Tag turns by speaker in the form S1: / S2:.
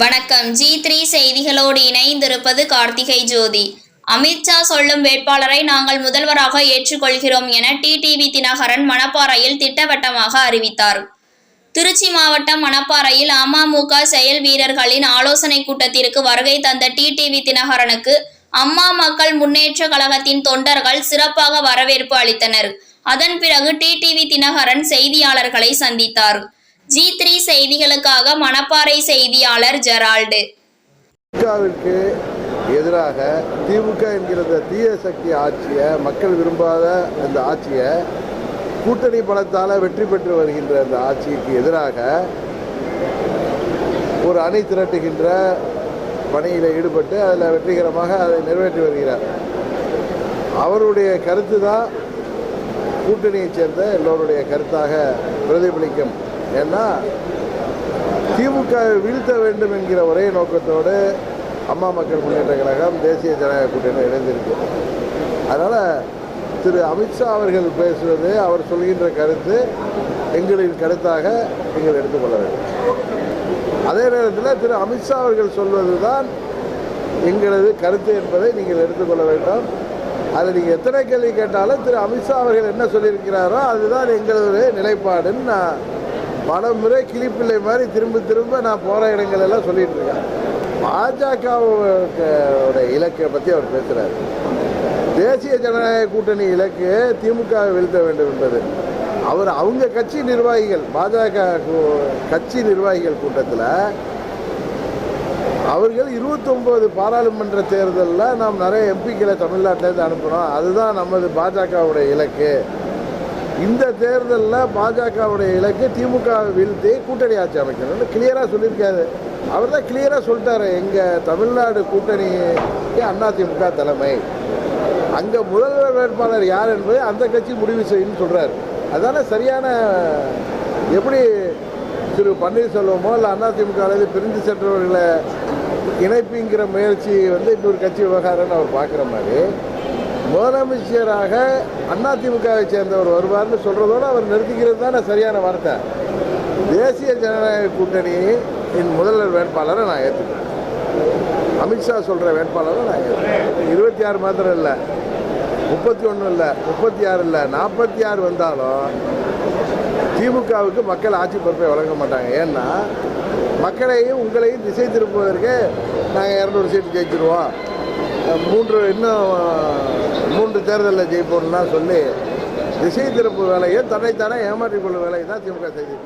S1: வணக்கம். G three செய்திகளோடு இணைந்திருப்பது கார்த்திகை ஜோதி. அமித்ஷா சொல்லும் வேட்பாளரை நாங்கள் முதல்வராக ஏற்றுக்கொள்கிறோம் என டிடிவி தினகரன் மணப்பாறையில் திட்டவட்டமாக அறிவித்தார். திருச்சி மாவட்டம் மணப்பாறையில் அமமுக செயல் வீரர்களின் ஆலோசனை கூட்டத்திற்கு வருகை தந்த டிடிவி தினகரனுக்கு அம்மா மக்கள் முன்னேற்ற கழகத்தின் தொண்டர்கள் சிறப்பாக வரவேற்பு அளித்தனர். அதன் பிறகு டிடிவி தினகரன் செய்தியாளர்களை சந்தித்தார். ஜி த்ரீ செய்திகளுக்காக மணப்பாறை செய்தியாளர் ஜெரால்டு.
S2: திமுகவிற்கு எதிராக திமுக என்கிற இந்த தீய சக்தி ஆட்சியை மக்கள் விரும்பாத அந்த ஆட்சியை கூட்டணி பலத்தால் வெற்றி பெற்று வருகின்ற அந்த ஆட்சிக்கு எதிராக ஒரு அணி திரட்டுகின்ற பணியில் ஈடுபட்டு அதில் வெற்றிகரமாக அதை நிறைவேற்றி வருகிறார். அவருடைய கருத்து தான் கூட்டணியைச் சேர்ந்த எல்லோருடைய கருத்தாக பிரதிபலிக்கும். ஏன்னா திமுக வீழ்த்த வேண்டும் என்கிற ஒரே நோக்கத்தோடு அம்மா மக்கள் முன்னேற்ற கழகம் தேசிய ஜனநாயக கூட்டணி இணைந்திருக்கு. அதனால் திரு அமித்ஷா அவர்கள் பேசுவது அவர் சொல்கின்ற கருத்து எங்களின் கருத்தாக நீங்கள் எடுத்துக்கொள்ள வேண்டும். அதே நேரத்தில் திரு அமித்ஷா அவர்கள் சொல்வது தான் எங்களது கருத்து என்பதை நீங்கள் எடுத்துக்கொள்ள வேண்டும். அதில் நீங்கள் எத்தனை கேள்வி கேட்டாலும் திரு அமித்ஷா அவர்கள் என்ன சொல்லியிருக்கிறாரோ அதுதான் எங்களது நிலைப்பாடுன்னு நான் பல முறை கிளிப்பிள்ளை மாதிரி திரும்ப திரும்ப நான் போகிற இடங்கள் எல்லாம் சொல்லிட்டு இருக்கேன். பாஜகவோட இலக்கை பற்றி அவர் பேசுகிறார் தேசிய ஜனநாயக கூட்டணி இலக்கு திமுக வீழ்த்த வேண்டும் என்பது. அவர் அவங்க கட்சி நிர்வாகிகள் பாஜக கட்சி நிர்வாகிகள் கூட்டத்தில் அவர்கள் 29 பாராளுமன்ற தேர்தலில் நாம் நிறைய எம்பிக்களை தமிழ்நாட்டிலேருந்து அனுப்புகிறோம் அதுதான் நமது பாஜகவுடைய இலக்கு. இந்த தேர்தலில் பாஜகவுடைய இலக்கு திமுக வீழ்த்தி கூட்டணி ஆட்சி அமைக்கணும்னு கிளியராக சொல்லியிருக்காரு. அவர் தான் கிளியராக சொல்லிட்டாரு. எங்கள் தமிழ்நாடு கூட்டணிக்கு அதிமுக தலைமை. அங்கே முதல்வர் வேட்பாளர் யார் என்பதை அந்த கட்சி முடிவு செய்யும்னு சொல்கிறார் அதான சரியான எப்படி திரு பன்னீர்செல்வமோ இல்லை அதிமுக அல்லது பிரிந்து சென்றவர்களை இணைப்புங்கிற முயற்சி வந்து இன்னொரு கட்சி விவகாரம்னு அவர் பார்க்குற மாதிரி முதலமைச்சராக அதிமுகவை சேர்ந்தவர் வருவார்னு சொல்கிறதோடு அவர் நிறுத்திக்கிறது தானே சரியான வார்த்தை. தேசிய ஜனநாயக கூட்டணியின் முதல்வர் வேட்பாளரை நான் ஏற்றுக்கிறேன் அமித்ஷா சொல்கிற வேட்பாளரை நான் ஏற்றுக்கிறேன் இருபத்தி ஆறு மாத்திரம் இல்லை. முப்பத்தி ஒன்று இல்லை. முப்பத்தி ஆறு இல்லை. நாற்பத்தி ஆறு வந்தாலும் திமுகவுக்கு மக்கள் ஆட்சி பொறுப்பை வழங்க மாட்டாங்க. ஏன்னா மக்களையும் உங்களையும் திசை திருப்புவதற்கு நாங்கள் இரநூறு சீட்டு ஜெயிச்சிருவோம். மூன்று இன்னும் மூன்று தேர்தலில் ஜெயிப்போம்லாம் சொல்லி திசை திருப்பு வேலையை தன்னைத்தானே ஏமாற்றிக்கொள்ளும் வேலையை தான் திமுக செய்து.